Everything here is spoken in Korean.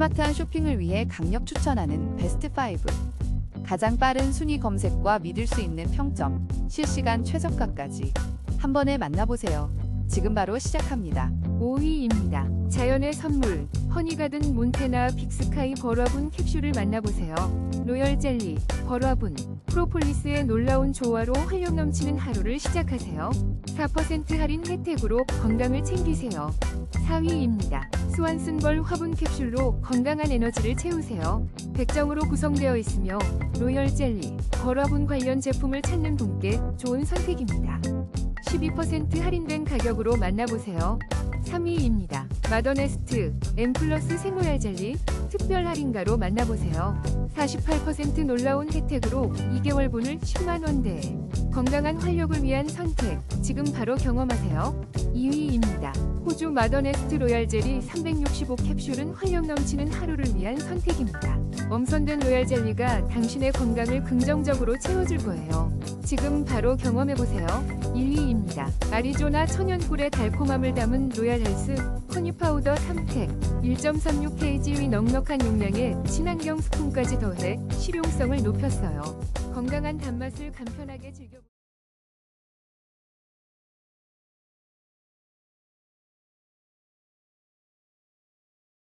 스마트한 쇼핑을 위해 강력 추천하는 베스트 5. 가장 빠른 순위 검색과 믿을 수 있는 평점, 실시간 최저가까지 한 번에 만나보세요. 지금 바로 시작합니다. 5위입니다. 자연의 선물, 허니가든 몬테나 빅스카이 버러분 캡슐을 만나보세요. 로열 젤리, 버러분, 프로폴리스의 놀라운 조화로 활력 넘치는 하루를 시작하세요. 4% 할인 혜택으로 건강을 챙기세요. 4위입니다. 스완슨벌 화분 캡슐로 건강한 에너지를 채우세요. 백정으로 구성되어 있으며 로열 젤리, 버러분 관련 제품을 찾는 분께 좋은 선택입니다. 12% 할인된 가격으로 만나보세요. 3위입니다. 마더네스트 M 플러스 생로얄 젤리 특별 할인가로 만나보세요. 48% 놀라운 혜택으로 2개월분을 10만원대에 건강한 활력을 위한 선택 지금 바로 경험하세요. 2위입니다. 호주 마더네스트 로얄 젤리 365 캡슐은 활력 넘치는 하루를 위한 선택입니다. 엄선된 로얄 젤리가 당신의 건강을 긍정적으로 채워줄 거예요. 지금 바로 경험해보세요. 1위입니다. 아리조나 천연꿀의 달콤함을 담은 로얄 헬스 허니 파우더 3팩 1.36kg 넉넉한 용량에 친환경 스푼까지 더해 실용성을 높였어요. 건강한 단맛을 간편하게 즐겨